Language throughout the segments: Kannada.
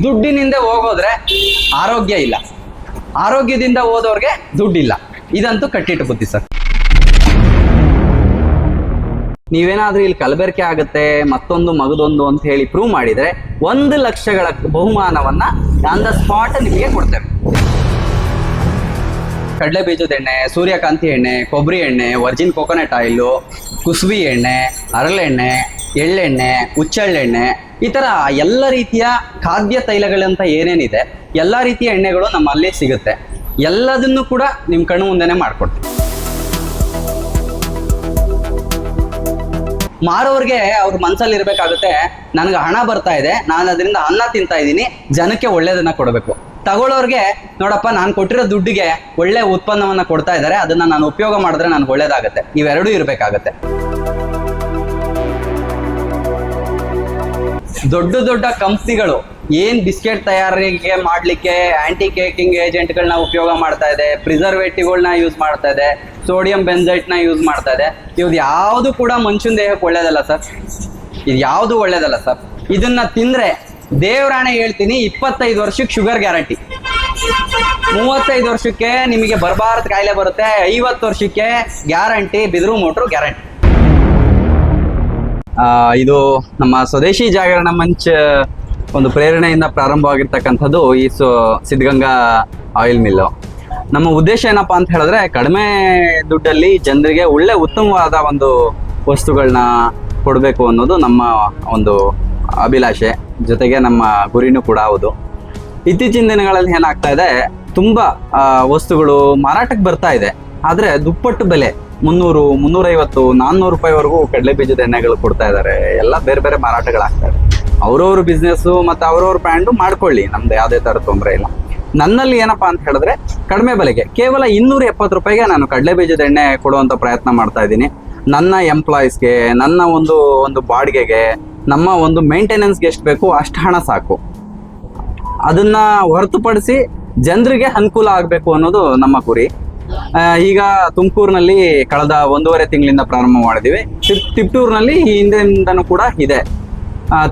ದುಡ್ಡಿನಿಂದ ಹೋಗೋದ್ರೆ ಆರೋಗ್ಯ ಇಲ್ಲ. ಆರೋಗ್ಯದಿಂದ ಹೋದವ್ರಿಗೆ ದುಡ್ಡಿಲ್ಲ. ಇದಂತೂ ಕಟ್ಟಿಟ್ಟು ಬುದ್ಧಿ ಸರ್. ನೀವೇನಾದ್ರೂ ಇಲ್ಲಿ ಕಲಬೆರಕೆ ಆಗುತ್ತೆ, ಮತ್ತೊಂದು ಮಗದೊಂದು ಅಂತ ಹೇಳಿ ಪ್ರೂವ್ ಮಾಡಿದ್ರೆ ಒಂದು ಲಕ್ಷಗಳ ಬಹುಮಾನವನ್ನ ಆನ್ ದ ಸ್ಪಾಟ್ ನಿಮಗೆ ಕೊಡ್ತೇವೆ. ಕಡಲೆ ಬೀಜದ ಎಣ್ಣೆ, ಸೂರ್ಯಕಾಂತಿ ಎಣ್ಣೆ, ಕೊಬ್ಬರಿ ಎಣ್ಣೆ ವರ್ಜಿನ್ ಕೊಕೊನಟ್ ಆಯಿಲು ಕುಸುಬಿ ಎಣ್ಣೆ ಹರಳೆಣ್ಣೆ ಎಳ್ಳೆಣ್ಣೆ ಹುಚ್ಚೆಳ್ಳೆಣ್ಣೆ ಈ ತರ ಎಲ್ಲ ರೀತಿಯ ಖಾದ್ಯ ತೈಲಗಳಂತ ಏನೇನಿದೆ, ಎಲ್ಲ ರೀತಿಯ ಎಣ್ಣೆಗಳು ನಮ್ಮಲ್ಲಿ ಸಿಗುತ್ತೆ. ಎಲ್ಲದನ್ನು ಕೂಡ ನಿಮ್ಮ ಕಣ್ಣು ಮುಂದೆನೆ ಮಾಡ್ಕೊಡ್ತೀವಿ ಮಾರೋರ್ಗೆ ಅವ್ರ ಮನ್ಸಲ್ಲಿ ಇರ್ಬೇಕಾಗುತ್ತೆ, ನನಗೆ ಹಣ ಬರ್ತಾ ಇದೆ, ನಾನು ಅದರಿಂದ ಅನ್ನ ತಿಂತಾ ಇದ್ದೀನಿ, ಜನಕ್ಕೆ ಒಳ್ಳೇದನ್ನ ಕೊಡಬೇಕು. ತಗೊಳ್ಳೋರ್ಗೆ, ನೋಡಪ್ಪ, ನಾನು ಕೊಟ್ಟಿರೋ ದುಡ್ಡಿಗೆ ಒಳ್ಳೆ ಉತ್ಪನ್ನವನ್ನ ಕೊಡ್ತಾ ಇದ್ದಾರೆ, ಅದನ್ನ ನಾನು ಉಪಯೋಗ ಮಾಡಿದ್ರೆ ನನಗೆ ಒಳ್ಳೇದಾಗುತ್ತೆ. ಇವೆರಡೂ ಇರಬೇಕಾಗತ್ತೆ. ದೊಡ್ಡ ದೊಡ್ಡ ಕಂಪ್ನಿಗಳು ಏನ್ ಬಿಸ್ಕೆಟ್ ತಯಾರಿಕೆ ಮಾಡ್ಲಿಕ್ಕೆ ಆಂಟಿ ಕೇಕಿಂಗ್ ಏಜೆಂಟ್ಗಳನ್ನ ಉಪಯೋಗ ಮಾಡ್ತಾ ಇದೆ ಪ್ರಿಸರ್ವೇಟಿವ್ಗಳನ್ನ ಯೂಸ್ ಮಾಡ್ತಾ ಇದೆ ಸೋಡಿಯಂ ಬೆಂಜೈಟ್ನ ಯೂಸ್ ಮಾಡ್ತಾ ಇದೆ. ಇವ್ದು ಯಾವುದು ಕೂಡ ಮನುಷ್ಯನ ದೇಹಕ್ಕೆ ಒಳ್ಳೇದಲ್ಲ ಸರ್. ಇದು ಯಾವುದು ಒಳ್ಳೇದಲ್ಲ ಸರ್. ಇದನ್ನ ತಿಂದ್ರೆ ದೇವರಾಣೆ ಹೇಳ್ತೀನಿ ಇಪ್ಪತ್ತೈದು ವರ್ಷಕ್ಕೆ ಶುಗರ್ ಗ್ಯಾರಂಟಿ ಮೂವತ್ತೈದು ವರ್ಷಕ್ಕೆ ನಿಮಗೆ ಬರಬಾರದ ಕಾಯಿಲೆ ಬರುತ್ತೆ, ಐವತ್ತು ವರ್ಷಕ್ಕೆ ಗ್ಯಾರಂಟಿ ಬಿದಿರು ಮೋಟ್ರು ಗ್ಯಾರಂಟಿ ಇದು ನಮ್ಮ ಸ್ವದೇಶಿ ಜಾಗರಣ ಮಂಚ ಒಂದು ಪ್ರೇರಣೆಯಿಂದ ಪ್ರಾರಂಭವಾಗಿರ್ತಕ್ಕಂಥದ್ದು ಈ ಸೊ, ಸಿದ್ಧಗಂಗಾ ಆಯಿಲ್ ಮಿಲ್ಲು. ನಮ್ಮ ಉದ್ದೇಶ ಏನಪ್ಪಾ ಅಂತ ಹೇಳಿದ್ರೆ ಕಡಿಮೆ ದುಡ್ಡಲ್ಲಿ ಜನರಿಗೆ ಒಳ್ಳೆ ಉತ್ತಮವಾದ ಒಂದು ವಸ್ತುಗಳನ್ನ ಕೊಡಬೇಕು ಅನ್ನೋದು ನಮ್ಮ ಒಂದು ಅಭಿಲಾಷೆ. ಜೊತೆಗೆ ನಮ್ಮ ಗುರಿನೂ ಕೂಡ ಹೌದು. ಇತ್ತೀಚಿನ ದಿನಗಳಲ್ಲಿ ಏನಾಗ್ತಾ ಇದೆ, ತುಂಬಾ ವಸ್ತುಗಳು ಮಾರಾಟಕ್ಕೆ ಬರ್ತಾ ಇದೆ. ಆದರೆ ದುಪ್ಪಟ್ಟು ಬೆಲೆ ಮುನ್ನೂರು, ಮುನ್ನೂರೈವತ್ತು, ನಾನ್ನೂರು ರೂಪಾಯಿವರೆಗೂ ಕಡಲೆ ಬೀಜದ ಎಣ್ಣೆಗಳು ಕೊಡ್ತಾ ಇದ್ದಾರೆ ಎಲ್ಲ ಬೇರೆ ಬೇರೆ ಮಾರಾಟಗಳಾಗ್ತಾರೆ ಅವರವ್ರ ಅವ್ರವ್ರ ಬಿಸ್ನೆಸ್ ಮತ್ತೆ ಅವ್ರವ್ರ ಬ್ರ್ಯಾಂಡು ಮಾಡ್ಕೊಳ್ಳಿ. ನಮ್ದು ಯಾವುದೇ ತರ ತೊಂದರೆ ಇಲ್ಲ. ನನ್ನಲ್ಲಿ ಏನಪ್ಪಾ ಅಂತ ಹೇಳಿದ್ರೆ, ಕಡಿಮೆ ಬೆಲೆಗೆ, ಕೇವಲ ಇನ್ನೂರ ಎಪ್ಪತ್ತು ರೂಪಾಯಿಗೆ ನಾನು ಕಡಲೆ ಬೀಜದ ಎಣ್ಣೆ ಕೊಡುವಂತ ಪ್ರಯತ್ನ ಮಾಡ್ತಾ ಇದ್ದೀನಿ. ನನ್ನ ಎಂಪ್ಲಾಯೀಸ್ಗೆ ನನ್ನ ಒಂದು ಒಂದು ಬಾಡಿಗೆಗೆ, ನಮ್ಮ ಒಂದು ಮೇಂಟೆನೆನ್ಸ್ಗೆ ಎಷ್ಟು ಬೇಕು ಅಷ್ಟು ಹಣ ಸಾಕು. ಅದನ್ನ ಹೊರತುಪಡಿಸಿ ಜನರಿಗೆ ಅನುಕೂಲ ಆಗಬೇಕು ಅನ್ನೋದು ನಮ್ಮ ಗುರಿ. ಈಗ ತುಮಕೂರಿನಲ್ಲಿ ಕಳೆದ ಒಂದೂವರೆ ತಿಂಗಳಿಂದ ಪ್ರಾರಂಭ ಮಾಡಿದ್ದೀವಿ. ತಿಪ್ ತಿಪ್ಟೂರಿನಲ್ಲಿ ಈ ಹಿಂದೆಯಿಂದನೂ ಕೂಡ ಇದೆ.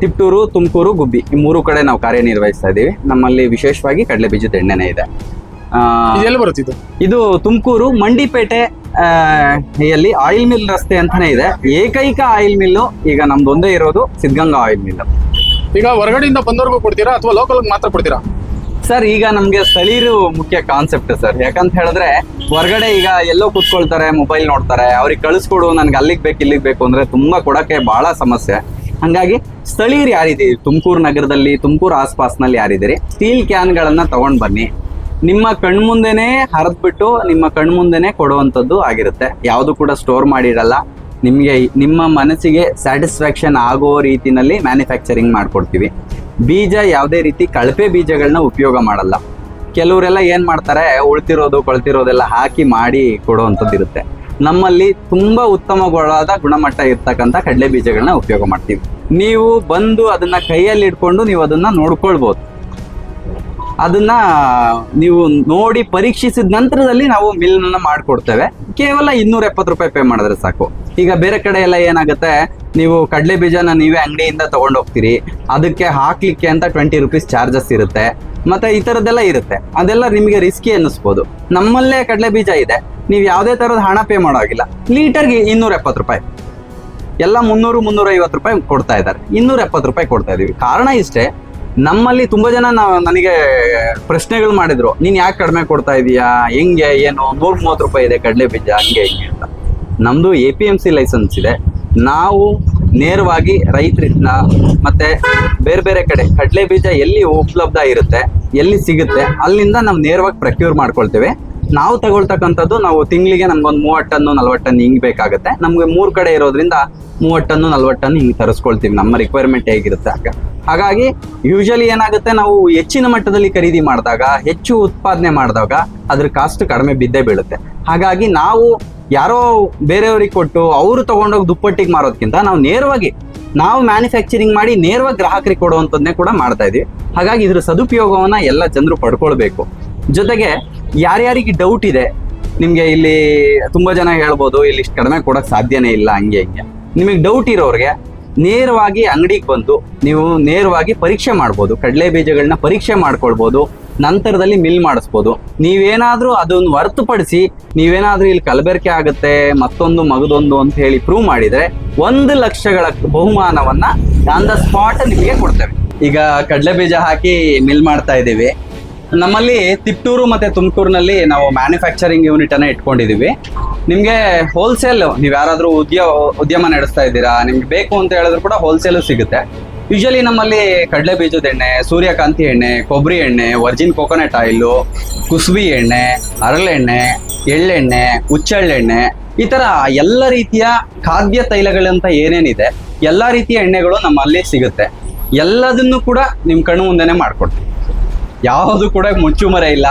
ತಿಪ್ಟೂರು ತುಮಕೂರು ಗುಬ್ಬಿ ಈ ಮೂರು ಕಡೆ ನಾವು ಕಾರ್ಯನಿರ್ವಹಿಸ್ತಾ ಇದ್ದೀವಿ. ನಮ್ಮಲ್ಲಿ ವಿಶೇಷವಾಗಿ ಕಡಲೆ ಬೀಜದ ಎಣ್ಣೆನೇ ಇದೆ. ಆ, ಇದೆಲ್ಲ ಬರುತ್ತೆ ಇದು? ತುಮಕೂರು ಮಂಡಿಪೇಟೆ ಯಲ್ಲಿ ಆಯಿಲ್ ಮಿಲ್ ರಸ್ತೆ ಅಂತಾನೆ ಇದೆ. ಏಕೈಕ ಆಯಿಲ್ ಮಿಲ್ಲು ಈಗ ನಮ್ದು ಒಂದೇ ಇರೋದು ಸಿದ್ಧಗಂಗಾ ಆಯಿಲ್ ಮಿಲ್. ಈಗ ಹೊರಗಡೆಯಿಂದ ಬಂದವರೆಗೂ ಕೊಡ್ತೀರಾ ಅಥವಾ ಲೋಕಲ್ ಮಾತ್ರ ಕೊಡ್ತೀರಾ? ಸರ್, ಈಗ ನಮ್ಗೆ ಸ್ಥಳೀಯರು ಮುಖ್ಯ ಕಾನ್ಸೆಪ್ಟ್ ಸರ್. ಯಾಕಂತ ಹೇಳಿದ್ರೆ, ಹೊರಗಡೆ ಈಗ ಎಲ್ಲೋ ಕೂತ್ಕೊಳ್ತಾರೆ ಮೊಬೈಲ್ ನೋಡ್ತಾರೆ, ಅವ್ರಿಗೆ ಕಳಿಸ್ಕೊಡು, ನನ್ಗೆ ಅಲ್ಲಿಗೆ ಬೇಕು, ಇಲ್ಲಿಗೆ ಬೇಕು ಅಂದ್ರೆ ತುಂಬಾ ಕೊಡಕ್ಕೆ ಬಹಳ ಸಮಸ್ಯೆ. ಹಂಗಾಗಿ ಸ್ಥಳೀಯರು ಯಾರಿದ್ದೀರಿ? ತುಮಕೂರು ನಗರದಲ್ಲಿ, ತುಮಕೂರು ಆಸ್ಪಾಸ್ನಲ್ಲಿ ಯಾರಿದ್ದೀರಿ? ಸ್ಟೀಲ್ ಕ್ಯಾನ್ಗಳನ್ನ ತಗೊಂಡ್ ಬನ್ನಿ. ನಿಮ್ಮ ಕಣ್ಮುಂದೇನೆ ಹರಿದ್ಬಿಟ್ಟು, ನಿಮ್ಮ ಕಣ್ಮುಂದೇನೆ ಕೊಡುವಂಥದ್ದು ಆಗಿರುತ್ತೆ. ಯಾವುದು ಕೂಡ ಸ್ಟೋರ್ ಮಾಡಿರಲ್ಲ. ನಿಮಗೆ, ನಿಮ್ಮ ಮನಸ್ಸಿಗೆ ಸ್ಯಾಟಿಸ್ಫ್ಯಾಕ್ಷನ್ ಆಗೋ ರೀತಿಯಲ್ಲಿ ಮ್ಯಾನುಫ್ಯಾಕ್ಚರಿಂಗ್ ಮಾಡ್ಕೊಡ್ತೀವಿ. ಬೀಜ ಯಾವುದೇ ರೀತಿ ಕಳಪೆ ಬೀಜಗಳನ್ನ ಉಪಯೋಗ ಮಾಡಲ್ಲ. ಕೆಲವರೆಲ್ಲ ಏನು ಮಾಡ್ತಾರೆ, ಉಳ್ತಿರೋದು, ಕೊಳ್ತಿರೋದೆಲ್ಲ ಹಾಕಿ ಮಾಡಿ ಕೊಡುವಂಥದ್ದು ಇರುತ್ತೆ. ನಮ್ಮಲ್ಲಿ ತುಂಬ ಉತ್ತಮವಾದ ಗುಣಮಟ್ಟ ಇರ್ತಕ್ಕಂಥ ಕಡಲೆ ಬೀಜಗಳನ್ನ ಉಪಯೋಗ ಮಾಡ್ತೀವಿ. ನೀವು ಬಂದು ಅದನ್ನ ಕೈಯಲ್ಲಿ ಇಟ್ಕೊಂಡು ನೀವು ಅದನ್ನ ನೋಡ್ಕೊಳ್ಬೋದು. ಅದನ್ನ ನೀವು ನೋಡಿ ಪರೀಕ್ಷಿಸಿದ ನಂತರದಲ್ಲಿ ನಾವು ಮಿಲ್ನ ಮಾಡಿಕೊಡ್ತೇವೆ. ಕೇವಲ ಇನ್ನೂರ ಎಪ್ಪತ್ತು ರೂಪಾಯಿ ಪೇ ಮಾಡಿದ್ರೆ ಸಾಕು. ಈಗ ಬೇರೆ ಕಡೆ ಎಲ್ಲ ಏನಾಗುತ್ತೆ? ನೀವು ಕಡಲೆ ಬೀಜನ ನೀವೇ ಅಂಗಡಿಯಿಂದ ಹೋಗ್ತೀರಿ. ಅದಕ್ಕೆ ಹಾಕ್ಲಿಕ್ಕೆ ಅಂತ ಟ್ವೆಂಟಿ ರುಪೀಸ್ ಚಾರ್ಜಸ್ ಇರುತ್ತೆ. ಮತ್ತೆ ಈ ಥರದ್ದೆಲ್ಲ ಇರುತ್ತೆ. ಅದೆಲ್ಲ ನಿಮಗೆ ರಿಸ್ಕಿ ಅನ್ನಿಸ್ಬೋದು. ನಮ್ಮಲ್ಲೇ ಕಡಲೆ ಬೀಜ ಇದೆ. ನೀವು ಯಾವುದೇ ಥರದ ಹಣ ಪೇ ಮಾಡೋ ಹಾಗಿಲ್ಲ. ಲೀಟರ್ಗೆ ಇನ್ನೂರ ಎಪ್ಪತ್ತು ರೂಪಾಯಿ. ಎಲ್ಲ ಮುನ್ನೂರು ಮುನ್ನೂರ ಐವತ್ತು ರೂಪಾಯಿ ಕೊಡ್ತಾ ಇದ್ದಾರೆ. ಇನ್ನೂರ ಎಪ್ಪತ್ತು ರೂಪಾಯಿ ಕೊಡ್ತಾ ಇದೀವಿ. ಕಾರಣ ಇಷ್ಟೇ ನಮ್ಮಲ್ಲಿ ತುಂಬಾ ಜನ ನನಗೆ ಪ್ರಶ್ನೆಗಳು ಮಾಡಿದ್ರು. ನೀನ್ ಯಾಕೆ ಕಡಿಮೆ ಕೊಡ್ತಾ ಇದೀಯಾ? ಹೆಂಗೆ? ಏನು? ನೂರ ಮೂವತ್ತು ರೂಪಾಯಿ ಇದೆ ಕಡಲೆ ಬೀಜ, ಹಂಗೆ ಹಿಂಗೆ ಅಂತ. ನಮ್ದು A P M C license ಇದೆ. ನಾವು ನೇರವಾಗಿ ರೈತರಿಂದ ಮತ್ತೆ ಬೇರೆ ಬೇರೆ ಕಡೆ ಕಡಲೆ ಬೀಜ ಎಲ್ಲಿ ಉಪಲಬ್ಧ ಇರುತ್ತೆ, ಎಲ್ಲಿ ಸಿಗುತ್ತೆ, ಅಲ್ಲಿಂದ ನಾವು ನೇರವಾಗಿ ಪ್ರಕ್ಯೂರ್ ಮಾಡ್ಕೊಳ್ತೇವೆ. ನಾವು ತಗೊಳ್ತಕ್ಕಂಥದ್ದು ನಾವು ತಿಂಗಳಿಗೆ ನಮ್ಗೊಂದು ಮೂವತ್ತು ಟನ್ನು ನಲ್ವತ್ತು ಟನ್ ಹಿಂಗ್ ಬೇಕಾಗುತ್ತೆ. ನಮ್ಗೆ ಮೂರ್ ಕಡೆ ಇರೋದ್ರಿಂದ ಮೂವತ್ತು ಟನ್ನು ನಲ್ವತ್ತು ಟನ್ ಹಿಂಗ್ ತರಿಸ್ಕೊಳ್ತೀವಿ. ನಮ್ಮ ರಿಕ್ವೈರ್ಮೆಂಟ್ ಹೇಗಿರುತ್ತೆ ಆಗ ಹಾಗಾಗಿ ಯೂಶಲಿ ಏನಾಗುತ್ತೆ, ನಾವು ಹೆಚ್ಚಿನ ಮಟ್ಟದಲ್ಲಿ ಖರೀದಿ ಮಾಡಿದಾಗ, ಹೆಚ್ಚು ಉತ್ಪಾದನೆ ಮಾಡಿದಾಗ ಅದ್ರ ಕಾಸ್ಟ್ ಕಡಿಮೆ ಬಿದ್ದೇ ಬೀಳುತ್ತೆ. ಹಾಗಾಗಿ ನಾವು ಯಾರೋ ಬೇರೆಯವ್ರಿಗೆ ಕೊಟ್ಟು ಅವರು ತಗೊಂಡೋಗಿ ದುಪ್ಪಟ್ಟಿಗೆ ಮಾರೋದಕ್ಕಿಂತ ನಾವು ನೇರವಾಗಿ, ನಾವು ಮ್ಯಾನುಫ್ಯಾಕ್ಚರಿಂಗ್ ಮಾಡಿ ನೇರವಾಗಿ ಗ್ರಾಹಕರಿಗೆ ಕೊಡುವಂಥದ್ದನ್ನೇ ಕೂಡ ಮಾಡ್ತಾ ಇದೀವಿ. ಹಾಗಾಗಿ ಇದ್ರ ಸದುಪಯೋಗವನ್ನು ಎಲ್ಲ ಜನರು ಪಡ್ಕೊಳ್ಬೇಕು. ಜೊತೆಗೆ ಯಾರ್ಯಾರಿಗೆ ಡೌಟ್ ಇದೆ, ನಿಮಗೆ ಇಲ್ಲಿ ತುಂಬಾ ಜನ ಹೇಳ್ಬೋದು, ಇಲ್ಲಿ ಇಷ್ಟು ಕಡಿಮೆ ಕೊಡಕ್ ಸಾಧ್ಯನೇ ಇಲ್ಲ, ಹಂಗೆ ಹಿಂಗೆ. ನಿಮಗೆ ಡೌಟ್ ಇರೋರಿಗೆ ನೇರವಾಗಿ ಅಂಗಡಿಗೆ ಬಂದು ನೀವು ನೇರವಾಗಿ ಪರೀಕ್ಷೆ ಮಾಡ್ಬೋದು, ಕಡಲೆ ಬೀಜಗಳನ್ನ ಪರೀಕ್ಷೆ ಮಾಡ್ಕೊಳ್ಬೋದು, ನಂತರದಲ್ಲಿ ಮಿಲ್ ಮಾಡಿಸ್ಬೋದು. ನೀವೇನಾದರೂ ಅದನ್ನು ಹೊರತುಪಡಿಸಿ, ನೀವೇನಾದರೂ ಇಲ್ಲಿ ಕಲಬೆರಕೆ ಆಗುತ್ತೆ, ಮತ್ತೊಂದು ಮಗದೊಂದು ಅಂತ ಹೇಳಿ ಪ್ರೂವ್ ಮಾಡಿದರೆ ಒಂದು ಲಕ್ಷಗಳ ಬಹುಮಾನವನ್ನು ಆನ್ ದ ಸ್ಪಾಟ್ ನಿಮಗೆ ಕೊಡ್ತೇವೆ. ಈಗ ಕಡಲೆ ಬೀಜ ಹಾಕಿ ಮಿಲ್ ಮಾಡ್ತಾ ಇದ್ದೀವಿ. ನಮ್ಮಲ್ಲಿ ತಿಪ್ಟೂರು ಮತ್ತೆ ತುಮಕೂರಿನಲ್ಲಿ ನಾವು ಮ್ಯಾನುಫ್ಯಾಕ್ಚರಿಂಗ್ ಯೂನಿಟ್ ಅನ್ನ ಇಟ್ಕೊಂಡಿದೀವಿ. ನಿಮಗೆ ಹೋಲ್ಸೇಲ್ ನೀವು ಯಾರಾದರೂ ಉದ್ಯ, ಉದ್ಯಮ ನಡೆಸ್ತಾ ಇದ್ದೀರಾ, ನಿಮ್ಗೆ ಬೇಕು ಅಂತ ಹೇಳಿದ್ರು ಕೂಡ ಹೋಲ್ಸೇಲು ಸಿಗುತ್ತೆ. ಯೂಶಲಿ ನಮ್ಮಲ್ಲಿ ಕಡಲೆ ಬೀಜದ ಎಣ್ಣೆ, ಸೂರ್ಯಕಾಂತಿ ಎಣ್ಣೆ, ಕೊಬ್ಬರಿ ಎಣ್ಣೆ ವರ್ಜಿನ್ ಕೊಕೊನಟ್ ಆಯಿಲು ಕುಸುಬಿ ಎಣ್ಣೆ ಹರಳೆಣ್ಣೆ ಎಳ್ಳೆಣ್ಣೆ ಹುಚ್ಚೆಳ್ಳೆಣ್ಣೆ ಈ ಥರ ಎಲ್ಲ ರೀತಿಯ ಖಾದ್ಯ ತೈಲಗಳಂತ ಏನೇನಿದೆ, ಎಲ್ಲ ರೀತಿಯ ಎಣ್ಣೆಗಳು ನಮ್ಮಲ್ಲಿ ಸಿಗುತ್ತೆ. ಎಲ್ಲದನ್ನು ಕೂಡ ನಿಮ್ಮ ಕಣ್ಣು ಮುಂದೆನೆ ಮಾಡ್ಕೊಡ್ತೀವಿ. ಯಾವುದು ಕೂಡ ಮುಚ್ಚುಮರೆ ಇಲ್ಲ.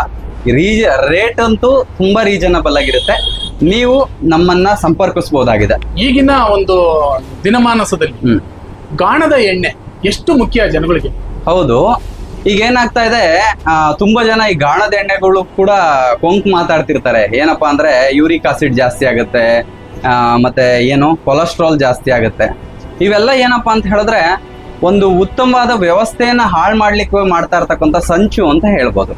ರೀಜ ರೇಟ್ ಅಂತೂ ತುಂಬಾ ರೀಸನಬಲ್ ಆಗಿರುತ್ತೆ. ನೀವು ನಮ್ಮನ್ನ ಸಂಪರ್ಕಿಸಬಹುದಾಗಿದೆ ಈಗಿನ ಒಂದು ದಿನಮಾನಸದಲ್ಲಿ ಗಾಣದ ಎಣ್ಣೆ ಎಷ್ಟು ಮುಖ್ಯ ಜನಗಳಿಗೆ? ಹೌದು. ಈಗ ಏನಾಗ್ತಾ ಇದೆ ಆ, ತುಂಬಾ ಜನ ಈ ಗಾಣದ ಎಣ್ಣೆಗಳು ಕೂಡ ಕೊಂಕ್ ಮಾತಾಡ್ತಿರ್ತಾರೆ. ಏನಪ್ಪಾ ಅಂದ್ರೆ ಯೂರಿಕ್ ಆಸಿಡ್ ಜಾಸ್ತಿ ಆಗುತ್ತೆ ಆ, ಮತ್ತೆ ಏನು ಕೊಲೆಸ್ಟ್ರಾಲ್ ಜಾಸ್ತಿ ಆಗುತ್ತೆ. ಇವೆಲ್ಲ ಏನಪ್ಪಾ ಅಂತ ಹೇಳಿದ್ರೆ ಒಂದು ಉತ್ತಮವಾದ ವ್ಯವಸ್ಥೆಯನ್ನು ಹಾಳು ಮಾಡ್ಲಿಕ್ಕೆ ಮಾಡ್ತಾ ಇರ್ತಕ್ಕಂಥ ಸಂಚು ಅಂತ ಹೇಳ್ಬೋದು.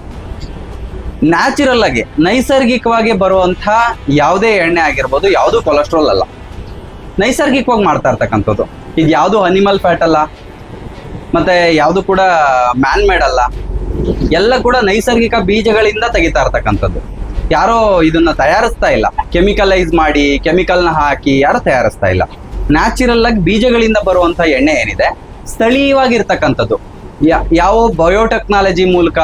ನ್ಯಾಚುರಲ್ ಆಗಿ, ನೈಸರ್ಗಿಕವಾಗಿ ಬರುವಂಥ ಯಾವುದೇ ಎಣ್ಣೆ ಆಗಿರ್ಬೋದು, ಯಾವುದು ಕೊಲೆಸ್ಟ್ರಾಲ್ ಅಲ್ಲ. ನೈಸರ್ಗಿಕವಾಗಿ ಮಾಡ್ತಾ ಇರ್ತಕ್ಕಂಥದ್ದು. ಇದು ಯಾವುದು ಅನಿಮಲ್ ಫ್ಯಾಟ್ ಅಲ್ಲ, ಮತ್ತೆ ಯಾವುದು ಕೂಡ ಮ್ಯಾನ್ ಮೇಡ್ ಅಲ್ಲ, ಎಲ್ಲ ಕೂಡ ನೈಸರ್ಗಿಕ ಬೀಜಗಳಿಂದ ತೆಗಿತಾ ಇರ್ತಕ್ಕಂಥದ್ದು. ಯಾರೋ ಇದನ್ನ ತಯಾರಿಸ್ತಾ ಇಲ್ಲ. ಕೆಮಿಕಲೈಸ್ ಮಾಡಿ ಕೆಮಿಕಲ್ನ ಹಾಕಿ, ಯಾರು ತಯಾರಿಸ್ತಾ ಇಲ್ಲ. ನ್ಯಾಚುರಲ್ ಆಗಿ ಬೀಜಗಳಿಂದ ಬರುವಂಥ ಎಣ್ಣೆ ಏನಿದೆ ಸ್ಥಳೀಯವಾಗಿರ್ತಕ್ಕಂಥದ್ದು. ಯಾವ ಬಯೋಟೆಕ್ನಾಲಜಿ ಮೂಲಕ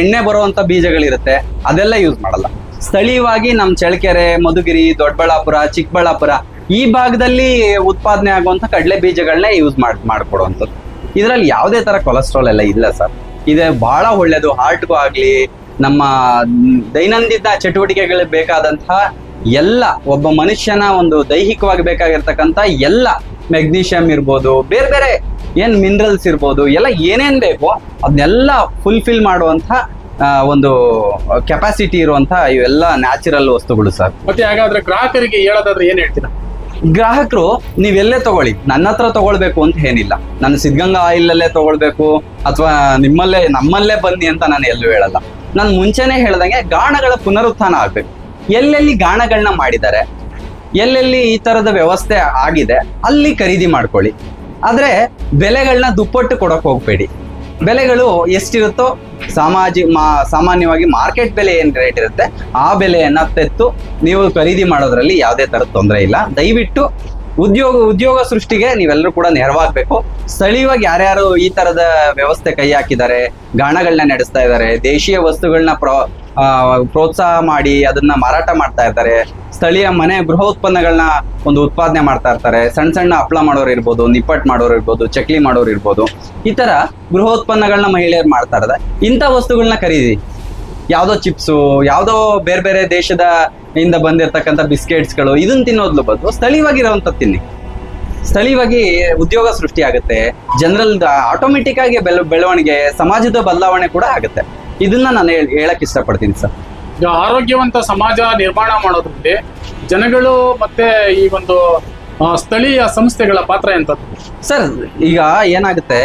ಎಣ್ಣೆ ಬರುವಂತ ಬೀಜಗಳಿರುತ್ತೆ, ಅದೆಲ್ಲ ಯೂಸ್ ಮಾಡಲ್ಲ. ಸ್ಥಳೀಯವಾಗಿ ನಮ್ಮ ಚಳ್ಳಕೆರೆ, ಮಧುಗಿರಿ, ದೊಡ್ಡಬಳ್ಳಾಪುರ, ಚಿಕ್ಕಬಳ್ಳಾಪುರ ಈ ಭಾಗದಲ್ಲಿ ಉತ್ಪಾದನೆ ಆಗುವಂತ ಕಡಲೆ ಬೀಜಗಳನ್ನೇ ಯೂಸ್ ಮಾಡಿ, ಮಾಡ್ಕೊಡುವಂಥದ್ದು. ಇದರಲ್ಲಿ ಯಾವುದೇ ತರ ಕೊಲೆಸ್ಟ್ರಾಲ್ ಎಲ್ಲ ಇಲ್ಲ ಸರ್. ಇದೆ ಬಹಳ ಒಳ್ಳೇದು. ಹಾರ್ಟ್ಗೂ ಆಗಲಿ, ನಮ್ಮ ದೈನಂದಿನ ಚಟುವಟಿಕೆಗಳಿಗೆ ಬೇಕಾದಂತಹ ಎಲ್ಲ, ಒಬ್ಬ ಮನುಷ್ಯನ ಒಂದು ದೈಹಿಕವಾಗಿ ಬೇಕಾಗಿರ್ತಕ್ಕಂಥ ಎಲ್ಲ ಮೆಗ್ನೀಷಿಯಂ ಇರ್ಬೋದು ಬೇರೆ ಬೇರೆ ಏನು ಮಿನರಲ್ಸ್ ಇರ್ಬೋದು ಎಲ್ಲ ಏನೇನು ಬೇಕೋ ಅದನ್ನೆಲ್ಲ ಫುಲ್ಫಿಲ್ ಮಾಡುವಂಥ ಒಂದು ಕೆಪಾಸಿಟಿ ಇರುವಂಥ ಇವೆಲ್ಲ ನ್ಯಾಚುರಲ್ ವಸ್ತುಗಳು ಸರ್. ಮತ್ತೆ ಹಾಗಾದ್ರೆ ಗ್ರಾಹಕರಿಗೆ ಹೇಳೋದಾದ್ರೆ ಏನು ಹೇಳ್ತೀರಾ? ಗ್ರಾಹಕರು ನೀವೆಲ್ಲೇ ತಗೊಳ್ಳಿ ನನ್ನ ಹತ್ರ ತಗೊಳ್ಬೇಕು ಅಂತ ಏನಿಲ್ಲ. ನಾನು ಸಿದ್ಧಗಂಗಾ ಆಯಿಲಲ್ಲೇ ತಗೊಳ್ಬೇಕು ಅಥವಾ ನಿಮ್ಮಲ್ಲೇ ನಮ್ಮಲ್ಲೇ ಬನ್ನಿ ಅಂತ ನಾನು ಎಲ್ಲೂ ಹೇಳಲ್ಲ. ನಾನು ಮುಂಚೆನೆ ಹೇಳ್ದಂಗೆ ಗಾಣಗಳ ಪುನರುತ್ಥಾನ ಆಗ್ಬೇಕು. ಎಲ್ಲೆಲ್ಲಿ ಗಾಣಗಳನ್ನ ಮಾಡಿದ್ದಾರೆ ಎಲ್ಲೆಲ್ಲಿ ಈ ತರದ ವ್ಯವಸ್ಥೆ ಆಗಿದೆ, ಅಲ್ಲಿ ಖರೀದಿ ಮಾಡ್ಕೊಳ್ಳಿ. ಆದ್ರೆ ಬೆಲೆಗಳನ್ನ ದುಪ್ಪಟ್ಟು ಕೊಡಕ್ ಹೋಗ್ಬೇಡಿ. ಬೆಲೆಗಳು ಎಷ್ಟಿರುತ್ತೋ, ಸಾಮಾಜಿ ಮಾ, ಸಾಮಾನ್ಯವಾಗಿ ಮಾರ್ಕೆಟ್ ಬೆಲೆ ಏನ್ ರೇಟ್ ಇರುತ್ತೆ, ಆ ಬೆಲೆಯನ್ನ ತೆತ್ತು ನೀವು ಖರೀದಿ ಮಾಡೋದ್ರಲ್ಲಿ ಯಾವುದೇ ತರದ ತೊಂದರೆ ಇಲ್ಲ. ದಯವಿಟ್ಟು ಉದ್ಯೋಗ ಉದ್ಯೋಗ ಸೃಷ್ಟಿಗೆ ನೀವೆಲ್ಲರೂ ಕೂಡ ನೆರವಾಗಬೇಕು. ಸ್ಥಳೀಯವಾಗಿ ಯಾರ್ಯಾರು ಈ ತರದ ವ್ಯವಸ್ಥೆ ಕೈ ಹಾಕಿದ್ದಾರೆ, ಗಾಣಗಳನ್ನ ನಡೆಸ್ತಾ ಇದ್ದಾರೆ, ದೇಶೀಯ ವಸ್ತುಗಳನ್ನ ಪ್ರೋ ಪ್ರೋತ್ಸಾಹ ಮಾಡಿ ಅದನ್ನ ಮಾರಾಟ ಮಾಡ್ತಾ ಇರ್ತಾರೆ. ಸ್ಥಳೀಯ ಮನೆ ಗೃಹ ಉತ್ಪನ್ನಗಳನ್ನ ಒಂದು ಉತ್ಪಾದನೆ ಮಾಡ್ತಾ ಇರ್ತಾರೆ. ಸಣ್ಣ ಸಣ್ಣ ಹಪ್ಳ ಮಾಡೋರು ಇರ್ಬೋದು ನಿಪ್ಪಟ್ಟು ಮಾಡೋರು ಇರ್ಬೋದು, ಚಕ್ಲಿ ಮಾಡೋರು ಇರ್ಬೋದು. ಈ ತರ ಗೃಹೋತ್ಪನ್ನಗಳನ್ನ ಮಹಿಳೆಯರು ಮಾಡ್ತಾ ಇದ್ದಾರೆ ಇಂಥ ವಸ್ತುಗಳನ್ನ ಖರೀದಿ. ಯಾವ್ದೋ ಚಿಪ್ಸು, ಯಾವ್ದೋ ಬೇರೆ ಬೇರೆ ದೇಶದ ಇಂದ ಬಂದಿರತಕ್ಕಂಥ ಬಿಸ್ಕೆಟ್ಸ್ಗಳು ಇದನ್ನ ತಿನ್ನೋದ್ಲು ಬದಲು ಸ್ಥಳೀಯವಾಗಿರುವಂತ ತಿನ್ನಿ. ಸ್ಥಳೀಯವಾಗಿ ಉದ್ಯೋಗ ಸೃಷ್ಟಿ ಆಗುತ್ತೆ. ಜನರಲ್ ಆಟೋಮೆಟಿಕ್ ಆಗಿ ಬೆಳ ಬೆಳವಣಿಗೆ, ಸಮಾಜದ ಬದಲಾವಣೆ ಕೂಡ ಆಗುತ್ತೆ. ಇದನ್ನ ನಾನು ಹೇಳ್- ಹೇಳಕ್ ಇಷ್ಟಪಡ್ತೀನಿ ಸರ್. ಆರೋಗ್ಯವಂತ ಸಮಾಜ ನಿರ್ಮಾಣ ಮಾಡೋದ್ರಲ್ಲಿ ಜನಗಳು ಮತ್ತೆ ಈ ಒಂದು ಸ್ಥಳೀಯ ಸಂಸ್ಥೆಗಳ ಪಾತ್ರ ಎಂತದ್ದು? ಸರ್ ಈಗ ಏನಾಗುತ್ತೆ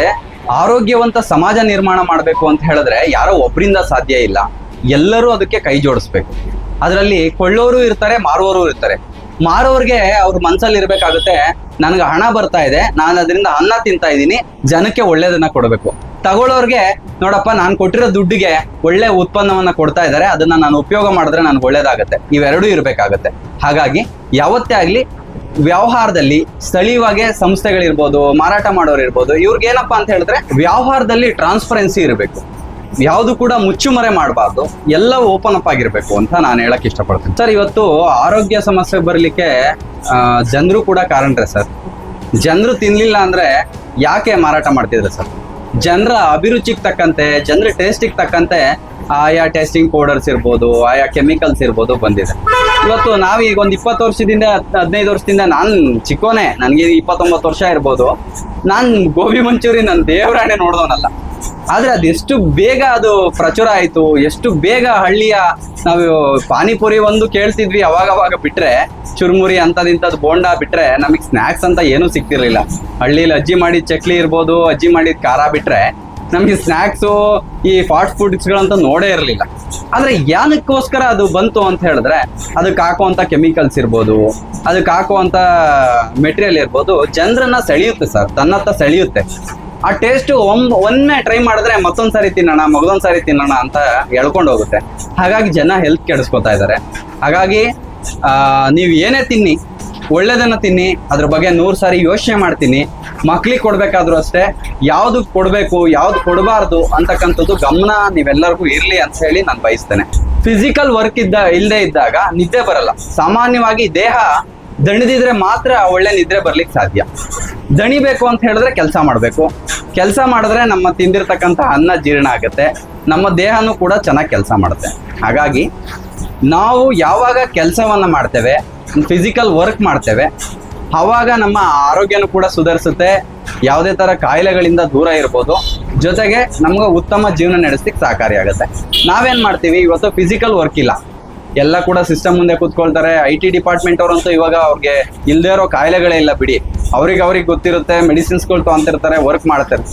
ಆರೋಗ್ಯವಂತ ಸಮಾಜ ನಿರ್ಮಾಣ ಮಾಡಬೇಕು ಅಂತ ಹೇಳಿದ್ರೆ ಯಾರೋ ಒಬ್ಬರಿಂದ ಸಾಧ್ಯ ಇಲ್ಲ. ಎಲ್ಲರೂ ಅದಕ್ಕೆ ಕೈ ಜೋಡಿಸ್ಬೇಕು. ಅದರಲ್ಲಿ ಕೊಳ್ಳೋರು ಇರ್ತಾರೆ ಮಾರುವವರು ಇರ್ತಾರೆ. ಮಾರೋರಿಗೆ ಅವ್ರ ಮನ್ಸಲ್ಲಿ ಇರಬೇಕಾಗುತ್ತೆ ನನಗೆ ಹಣ ಬರ್ತಾ ಇದೆ ನಾನು ಅದರಿಂದ ಅನ್ನ ತಿಂತಾ ಇದ್ದೀನಿ ಜನಕ್ಕೆ ಒಳ್ಳೇದನ್ನ ಕೊಡಬೇಕು. ತಗೊಳ್ಳೋರ್ಗೆ, ನೋಡಪ್ಪ, ನಾನು ಕೊಟ್ಟಿರೋ ದುಡ್ಡಿಗೆ ಒಳ್ಳೆ ಉತ್ಪನ್ನವನ್ನ ಕೊಡ್ತಾ ಇದ್ದಾರೆ, ಅದನ್ನ ನಾನು ಉಪಯೋಗ ಮಾಡಿದ್ರೆ ನನ್ಗೆ ಒಳ್ಳೇದಾಗತ್ತೆ. ಇವೆರಡೂ ಇರಬೇಕಾಗತ್ತೆ. ಹಾಗಾಗಿ, ಯಾವತ್ತೇ ಆಗ್ಲಿ, ವ್ಯವಹಾರದಲ್ಲಿ ಸ್ಥಳೀಯವಾಗಿ ಸಂಸ್ಥೆಗಳಿರ್ಬೋದು, ಮಾರಾಟ ಮಾಡೋರು ಇರ್ಬೋದು, ಇವ್ರಿಗೆ ಏನಪ್ಪಾ ಅಂತ ಹೇಳಿದ್ರೆ, ವ್ಯವಹಾರದಲ್ಲಿ ಟ್ರಾನ್ಸ್ಪರೆನ್ಸಿ ಇರಬೇಕು. ಯಾವುದು ಕೂಡ ಮುಚ್ಚುಮರೆ ಮಾಡಬಾರ್ದು ಎಲ್ಲ ಓಪನ್ ಅಪ್ ಆಗಿರ್ಬೇಕು ಅಂತ ನಾನು ಹೇಳಕ್ ಇಷ್ಟಪಡ್ತೀನಿ. ಸರ್, ಇವತ್ತು ಆರೋಗ್ಯ ಸಮಸ್ಯೆ ಬರಲಿಕ್ಕೆ ಜನರು ಕೂಡ ಕಾರಣರೇ ಸರ್. ಜನರು ತಿನ್ಲಿಲ್ಲ ಅಂದ್ರೆ ಯಾಕೆ ಮಾರಾಟ ಮಾಡ್ತಿದ್ರು ಸರ್? ಜನರ ಅಭಿರುಚಿಗೆ ತಕ್ಕಂತೆ, ಜನರ ಟೇಸ್ಟಿಗೆ ತಕ್ಕಂತೆ ಆಯಾ ಟೆಸ್ಟಿಂಗ್ ಪೌಡರ್ಸ್ ಇರ್ಬೋದು, ಆಯಾ ಕೆಮಿಕಲ್ಸ್ ಇರ್ಬೋದು ಬಂದಿದೆ. ಇವತ್ತು ನಾವು ಈಗ ಒಂದು ಇಪ್ಪತ್ತು ವರ್ಷದಿಂದ, ಹದಿನೈದು ವರ್ಷದಿಂದ ನಾನು ಚಿಕ್ಕೋನೆ, ನನಗೆ ಇಪ್ಪತ್ತೊಂಬತ್ತು ವರ್ಷ ಇರ್ಬೋದು. ನಾನು ಗೋಬಿ ಮಂಚೂರಿ ನನ್ನ ದೇವರಾಣೆ ನೋಡ್ದವನಲ್ಲ. ಆದ್ರೆ ಅದೆಷ್ಟು ಬೇಗ ಅದು ಪ್ರಚುರ ಆಯ್ತು, ಎಷ್ಟು ಬೇಗ ಹಳ್ಳಿಯ ನಾವು ಪಾನಿಪುರಿ ಒಂದು ಕೇಳ್ತಿದ್ವಿ ಅವಾಗ ಅವಾಗ ಬಿಟ್ರೆ, ಚುರುಮುರಿ ಅಂತದಿಂತದ್ ಬೋಂಡ ಬಿಟ್ರೆ ನಮಗೆ ಸ್ನ್ಯಾಕ್ಸ್ ಅಂತ ಏನೂ ಸಿಗ್ತಿರ್ಲಿಲ್ಲ. ಹಳ್ಳಿಲಿ ಅಜ್ಜಿ ಮಾಡಿದ ಚಕ್ಲಿ ಇರ್ಬೋದು, ಅಜ್ಜಿ ಮಾಡಿದ ಖಾರ ಬಿಟ್ರೆ ನಮಗೆ ಸ್ನ್ಯಾಕ್ಸು ಈ ಫಾಸ್ಟ್ ಫುಡ್ಸ್ಗಳಂತ ನೋಡೇ ಇರಲಿಲ್ಲ. ಆದರೆ ಯಾನಕ್ಕೋಸ್ಕರ ಅದು ಬಂತು ಅಂತ ಹೇಳಿದ್ರೆ ಅದಕ್ಕೆ ಹಾಕುವಂತ ಕೆಮಿಕಲ್ಸ್ ಇರ್ಬೋದು ಅದಕ್ಕೆ ಹಾಕುವಂಥ ಮೆಟೀರಿಯಲ್ ಇರ್ಬೋದು, ಜನರನ್ನ ಸೆಳೆಯುತ್ತೆ ಸರ್, ತನ್ನತ್ತ ಸೆಳೆಯುತ್ತೆ. ಆ ಟೇಸ್ಟ್ ಒಮ್ ಒಮ್ಮೆ ಟ್ರೈ ಮಾಡಿದ್ರೆ ಮತ್ತೊಂದ್ ಸಾರಿ ತಿನ್ನೋಣ, ಮಗದೊಂದ್ ಸಾರಿ ತಿನ್ನೋಣ ಅಂತ ಹೇಳ್ಕೊಂಡು ಹೋಗುತ್ತೆ. ಹಾಗಾಗಿ ಜನ ಹೆಲ್ತ್ ಕೆಡಿಸ್ಕೊತಾ ಇದ್ದಾರೆ ಹಾಗಾಗಿ ನೀವು ಏನೇ ತಿನ್ನಿ, ಒಳ್ಳೇದನ್ನ ತಿನ್ನಿ, ಅದ್ರ ಬಗ್ಗೆ ನೂರು ಸಾರಿ ಯೋಚನೆ ಮಾಡ್ತೀನಿ. ಮಕ್ಳಿಗೆ ಕೊಡ್ಬೇಕಾದ್ರೂ ಅಷ್ಟೇ ಯಾವ್ದು ಕೊಡ್ಬೇಕು, ಯಾವ್ದು ಕೊಡಬಾರ್ದು ಅಂತಕ್ಕಂಥದ್ದು ಗಮನ ನೀವೆಲ್ಲರಿಗೂ ಇರ್ಲಿ ಅಂತ ಹೇಳಿ ನಾನು ಬಯಸ್ತೇನೆ. ಫಿಸಿಕಲ್ ವರ್ಕ್ ಇದ್ದ ಇಲ್ಲದೆ ಇದ್ದಾಗ ನಿದ್ದೆ ಬರಲ್ಲ. ಸಾಮಾನ್ಯವಾಗಿ ದೇಹ ದಣಿದಿದ್ರೆ ಮಾತ್ರ ಒಳ್ಳೆ ನಿದ್ರೆ ಬರ್ಲಿಕ್ಕೆ ಸಾಧ್ಯ. ದಣಿಬೇಕು ಅಂತ ಹೇಳಿದ್ರೆ ಕೆಲಸ ಮಾಡಬೇಕು. ಕೆಲಸ ಮಾಡಿದ್ರೆ ನಮ್ಮ ತಿಂದಿರ್ತಕ್ಕಂಥ ಅನ್ನ ಜೀರ್ಣ ಆಗುತ್ತೆ. ನಮ್ಮ ದೇಹನೂ ಕೂಡ ಚೆನ್ನಾಗಿ ಕೆಲಸ ಮಾಡುತ್ತೆ. ಹಾಗಾಗಿ ನಾವು ಯಾವಾಗ ಕೆಲಸವನ್ನು ಮಾಡ್ತೇವೆ ಫಿಸಿಕಲ್ ವರ್ಕ್ ಮಾಡ್ತೇವೆ, ಅವಾಗ ನಮ್ಮ ಆರೋಗ್ಯನೂ ಕೂಡ ಸುಧಾರಿಸುತ್ತೆ. ಯಾವುದೇ ಥರ ಕಾಯಿಲೆಗಳಿಂದ ದೂರ ಇರ್ಬೋದು. ಜೊತೆಗೆ ನಮ್ಗೆ ಉತ್ತಮ ಜೀವನ ನಡೆಸ್ಲಿಕ್ಕೆ ಸಹಕಾರಿಯಾಗುತ್ತೆ ನಾವೇನು ಮಾಡ್ತೀವಿ, ಇವತ್ತು ಫಿಸಿಕಲ್ ವರ್ಕ್ ಇಲ್ಲ. ಎಲ್ಲ ಕೂಡ ಸಿಸ್ಟಮ್ ಮುಂದೆ ಕೂತ್ಕೊಳ್ತಾರೆ. ಐ ಟಿ ಡಿಪಾರ್ಟ್ಮೆಂಟ್ ಅವರಂತೂ ಇವಾಗ ಅವ್ರಿಗೆ ಇಲ್ಲದೇ ಇರೋ ಕಾಯಿಲೆಗಳೇ ಇಲ್ಲ ಬಿಡಿ. ಅವ್ರಿಗೆ ಅವ್ರಿಗೆ ಗೊತ್ತಿರುತ್ತೆ ಮೆಡಿಸಿನ್ಸ್ಗಳು ತಗೊಂತಿರ್ತಾರೆ ವರ್ಕ್ ಮಾಡ್ತಾರೆ.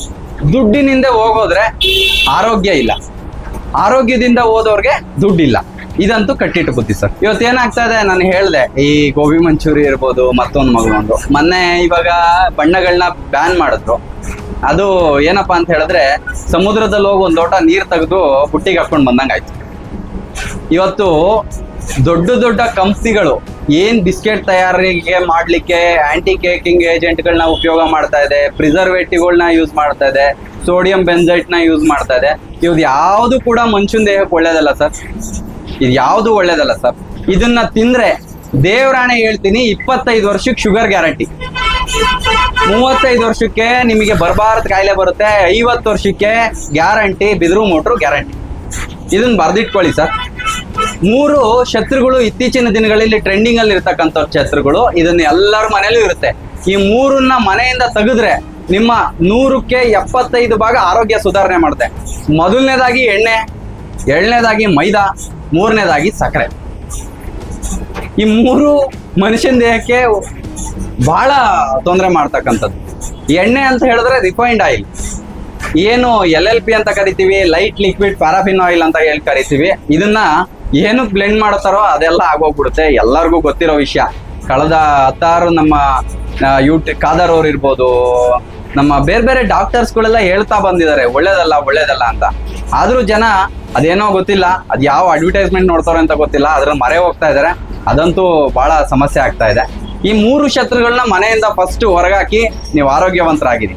ದುಡ್ಡಿನಿಂದ ಹೋಗೋದ್ರೆ ಆರೋಗ್ಯ ಇಲ್ಲ. ಆರೋಗ್ಯದಿಂದ ಹೋದವ್ರಿಗೆ ದುಡ್ಡಿಲ್ಲ. ಇದಂತೂ ಕಟ್ಟಿಟ್ಟು ಬುದ್ಧಿ ಸರ್. ಇವತ್ತು ಏನಾಗ್ತಾ ಇದೆ? ನಾನು ಹೇಳ್ದೆ, ಈ ಗೋಬಿ ಮಂಚೂರಿ ಇರ್ಬೋದು, ಮತ್ತೊಂದು ಮಗದೊಂದು ಮೊನ್ನೆ ಇವಾಗ ಬಣ್ಣಗಳನ್ನ ಬ್ಯಾನ್ ಮಾಡಿದ್ರು. ಅದು ಏನಪ್ಪಾ ಅಂತ ಹೇಳಿದ್ರೆ, ಸಮುದ್ರದಲ್ಲಿ ಹೋಗಿ ಒಂದು ಲೋಟ ನೀರು ತೆಗೆದು ಬುಟ್ಟಿಗೆ ಹಾಕೊಂಡು ಬಂದಂಗಾಯ್ತು. ಇವತ್ತು ದೊಡ್ಡ ದೊಡ್ಡ ಕಂಪ್ನಿಗಳು ಏನ್ ಬಿಸ್ಕೆಟ್ ತಯಾರಿಗೆ ಮಾಡ್ಲಿಕ್ಕೆ ಆಂಟಿ ಕೇಕಿಂಗ್ ಏಜೆಂಟ್ಗಳನ್ನ ಉಪಯೋಗ ಮಾಡ್ತಾ ಇದೆ ಪ್ರಿಸರ್ವೇಟಿವ್ಗಳನ್ನ ಯೂಸ್ ಮಾಡ್ತಾ ಇದೆ ಸೋಡಿಯಂ ಬೆಂಜೈಟ್ನ ಯೂಸ್ ಮಾಡ್ತಾ ಇದೆ. ಇವ್ದು ಯಾವುದು ಕೂಡ ಮನುಷ್ಯನ ದೇಹಕ್ಕೆ ಒಳ್ಳೇದಲ್ಲ ಸರ್ ಇದು ಯಾವುದು ಒಳ್ಳೇದಲ್ಲ ಸರ್ ಇದನ್ನ ತಿಂದ್ರೆ ದೇವರಾಣೆ ಹೇಳ್ತೀನಿ ಇಪ್ಪತ್ತೈದು ವರ್ಷಕ್ಕೆ ಶುಗರ್ ಗ್ಯಾರಂಟಿ ಮೂವತ್ತೈದು ವರ್ಷಕ್ಕೆ ನಿಮಗೆ ಬರಬಾರದು ಕಾಯಿಲೆ ಬರುತ್ತೆ, ಐವತ್ತು ವರ್ಷಕ್ಕೆ ಗ್ಯಾರಂಟಿ ಬಿದಿರು ಮೋಟ್ರು ಗ್ಯಾರಂಟಿ ಇದನ್ನ ಬರ್ದಿಟ್ಕೊಳ್ಳಿ ಸರ್ ಮೂರು ಶತ್ರುಗಳು ಇತ್ತೀಚಿನ ದಿನಗಳಲ್ಲಿ ಟ್ರೆಂಡಿಂಗ್ ಅಲ್ಲಿ ಇರ್ತಕ್ಕಂಥ ಶತ್ರುಗಳು. ಇದನ್ನ ಎಲ್ಲರ ಮನೆಯಲ್ಲೂ ಇರುತ್ತೆ. ಈ ಮೂರನ್ನ ಮನೆಯಿಂದ ತೆಗೆದ್ರೆ ನಿಮ್ಮ ನೂರಕ್ಕೆ ಎಪ್ಪತ್ತೈದು ಭಾಗ ಆರೋಗ್ಯ ಸುಧಾರಣೆ ಮಾಡುತ್ತೆ. ಮೊದಲನೇದಾಗಿ ಎಣ್ಣೆ ಎರಡನೇದಾಗಿ ಮೈದಾ, ಮೂರನೇದಾಗಿ ಸಕ್ಕರೆ. ಈ ಮೂರು ಮನುಷ್ಯನ ದೇಹಕ್ಕೆ ಬಹಳ ತೊಂದರೆ ಮಾಡ್ತಕ್ಕಂಥದ್ದು. ಎಣ್ಣೆ ಅಂತ ಹೇಳಿದ್ರೆ ರಿಫೈನ್ಡ್ ಆಯಿಲ್ ಏನು ಎಲ್ ಎಲ್ ಪಿ ಅಂತ ಕರಿತೀವಿ ಲೈಟ್ ಲಿಕ್ವಿಡ್ ಪ್ಯಾರಾಫಿನ್ ಆಯಿಲ್ ಅಂತ ಹೇಳಿ ಕರಿತೀವಿ. ಇದನ್ನ ಏನು ಬ್ಲೆಂಡ್ ಮಾಡ್ತಾರೋ ಅದೆಲ್ಲ ಆಗೋಗ್ಬಿಡುತ್ತೆ. ಎಲ್ಲರಿಗೂ ಗೊತ್ತಿರೋ ವಿಷಯ. ಕಳೆದ ಹತ್ತಾರು ನಮ್ಮ ಯೂಟ್ ಖಾದರ್ ಅವ್ರು ಇರ್ಬೋದು, ನಮ್ಮ ಬೇರೆ ಬೇರೆ ಡಾಕ್ಟರ್ಸ್ಗಳೆಲ್ಲ ಹೇಳ್ತಾ ಬಂದಿದ್ದಾರೆ, ಒಳ್ಳೇದಲ್ಲ ಒಳ್ಳೇದಲ್ಲ ಅಂತ. ಆದ್ರೂ ಜನ ಅದೇನೋ ಗೊತ್ತಿಲ್ಲ, ಅದು ಯಾವ ಅಡ್ವರ್ಟೈಸ್ಮೆಂಟ್ ನೋಡ್ತಾರೋ ಅಂತ ಗೊತ್ತಿಲ್ಲ ಅದ್ರ ಮರೆ ಹೋಗ್ತಾ ಇದ್ದಾರೆ ಅದಂತೂ ಬಹಳ ಸಮಸ್ಯೆ ಆಗ್ತಾ ಇದೆ. ಈ ಮೂರು ಶತ್ರುಗಳನ್ನ ಮನೆಯಿಂದ ಫಸ್ಟ್ ಹೊರಗಾಕಿ ನೀವು ಆರೋಗ್ಯವಂತರಾಗಿರಿ.